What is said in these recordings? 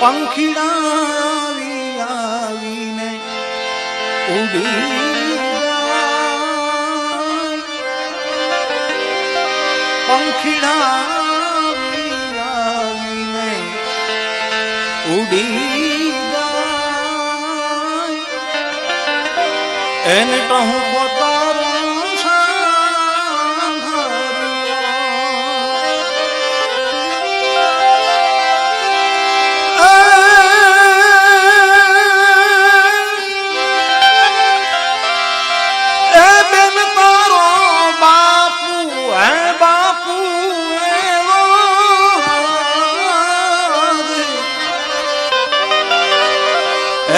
પંખીડા આવી આવીને ઉડી જાય. પંખીડા આવી આવીને ઉડી એને તો હું પોતાનું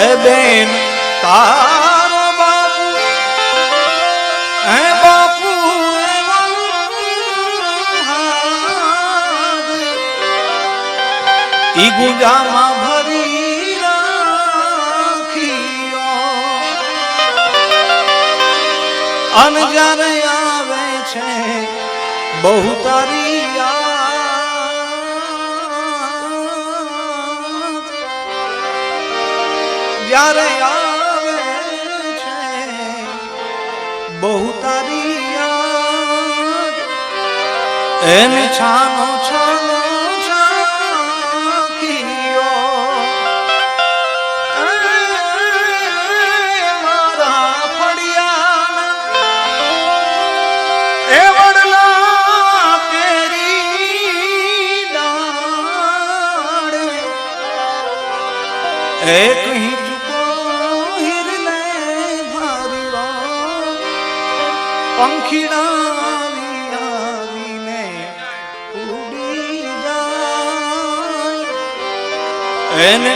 હે બેન તારો બાપુ હે બાપુ એવો ઈ ગુંજામાં ભરી રાખ્યો અન જ્યારે આવે છે બહુ તારી જ્યારે આવે છે બહુ તારી યાદ છાનો છાનો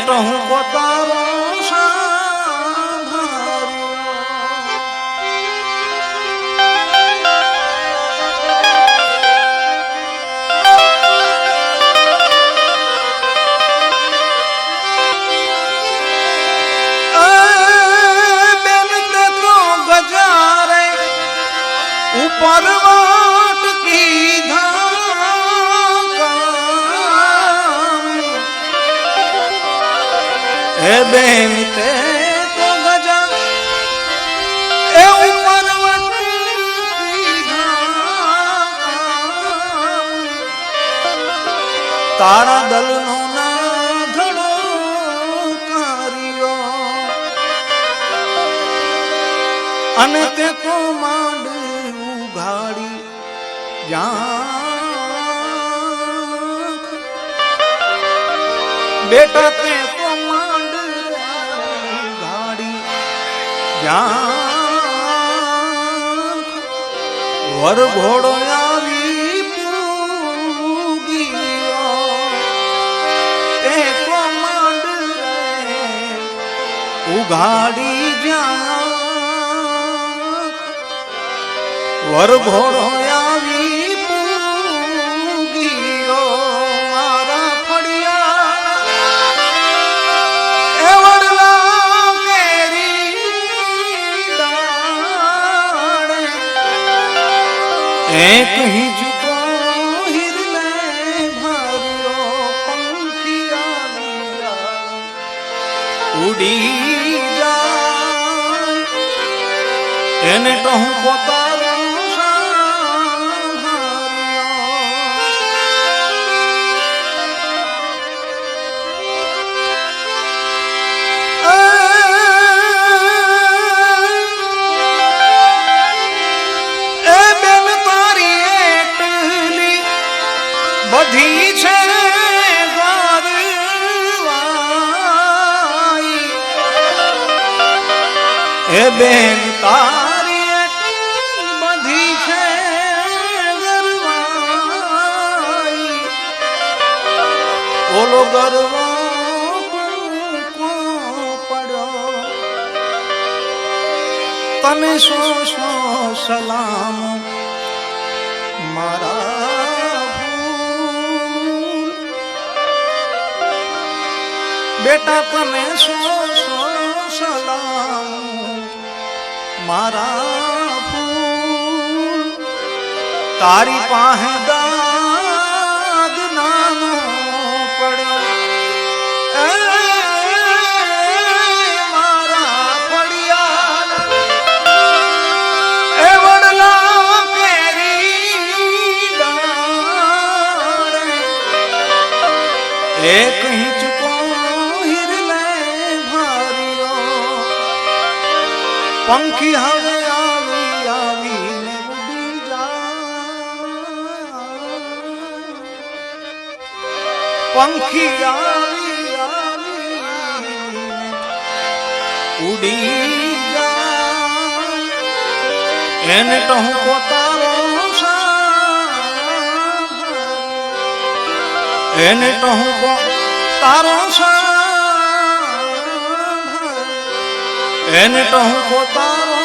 તો હું પોતાનો હે બેન, તે તો ગજા. એ ઉમર તારા દલનો ના ધડો કર્યો. અને તે તો માંડ ઉઘાડી જા બેટા જ્યાં વર ઘોડો આવી ઉઘાડી જ્યાં વર હિરલે ભર્યો પંખિયા ઉડી જાય એને તો હું પોતાનો એ બેન, તારી બધી છે. ઓલો ગરવો તને સો સો સલામ? મારા બેટા, તને સો સો સલામ? મારા ફૂલ. તારી પાસે દાદ નાનો પડ્યો. એક પંખી હવે આવી આવીને ઉડી જા પંખી આવી આવીને ઉડી જા એને તો હું પોતાનો સાંભળ. એને તો હું પો- તારો સાંભળ. એને તો હું પોતાનો